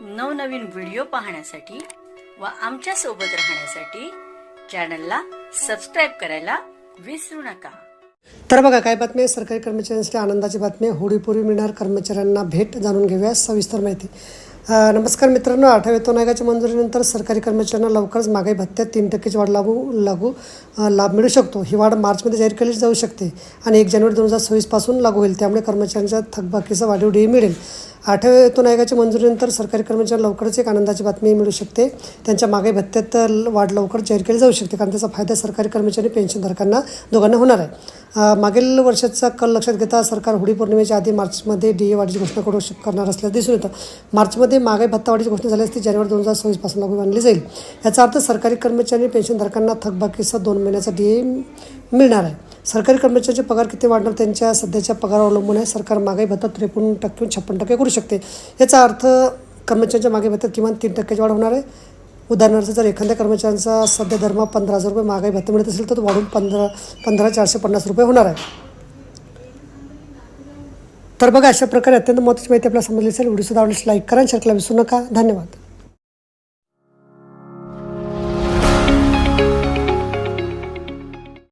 नवनवीन व्हिडिओ पाहण्यासाठी व आमच्यासोबत राहण्यासाठी चॅनलला सबस्क्राईब करायला विसरू नका. तर बघा काय बातमी आहे? सरकारी कर्मचाऱ्यांसाठी आनंदाची बातमी आहे. होळीपूर्वी मिळणार कर्मचाऱ्यांना भेट जाणून घेऊया सविस्तर माहिती. नमस्कार मित्रांनो आठव्या वेतन आयोगाच्या मंजुरीनंतर सरकारी कर्मचाऱ्यांना लवकरच महागाई भत्त्यात तीन टक्केची वाढ लागू लागू लाभ मिळू शकतो. ही वाढ मार्चमध्ये जाहीर केली जाऊ शकते आणि एक जानेवारी दोन हजार सव्वीसपासून लागू होईल. त्यामुळे कर्मचाऱ्यांच्या थकबाकीचा वाढीव मिळेल. आठव्या वेतन आयोगाच्या मंजुरीनंतर सरकारी कर्मचाऱ्यांना लवकरच एक आनंदाची बातमी मिळू शकते. त्यांच्या मागे भत्त्यात वाढ लवकर जाहीर केली जाऊ शकते. कारण त्याचा फायदा सरकारी कर्मचारी पेन्शनधारकांना दोघांना होणार आहे. मागील वर्षाचा कल लक्षात घेता सरकार होळी पौर्णिमेच्या आधी मार्चमध्ये डी ए वाढीची घोषणा करू शक करणार असल्याचं दिसून येतं. मार्चमध्ये मागे भत्ता वाढीची घोषणा झाल्यास ती जानेवारी दोन हजार सव्वीसपासून लागू मानली जाईल. याचा अर्थ सरकारी कर्मचारी पेन्शनधारकांना थकबाकीसह दोन महिन्याचा डी ए मिळणार आहे. सरकारी कर्मचाऱ्यांचे पगार किती वाढणार त्यांच्या सध्याच्या पगारावर अवलंबून आहे. सरकार महागाई भत्ता त्रेपन्न टक्के छप्पन टक्के करू शकते. याचा अर्थ कर्मचाऱ्यांच्या मागे भत्त्यात किमान तीन टक्क्याची वाढ होणार आहे. उदाहरणार्थ जर एखाद्या कर्मचाऱ्यांचा सध्या दरमहा पंधरा हजार रुपये महागाई भत्ता मिळत असेल तर तो वाढून पंधरा पंधरा चारशे पन्नास रुपये होणार आहे. तर बघा अशा प्रकारे अत्यंत महत्त्वाची माहिती आपल्याला समजली असेल. व्हिडिओ सुद्धा आवडल्यास लाईक करा आणि विसरू नका. धन्यवाद.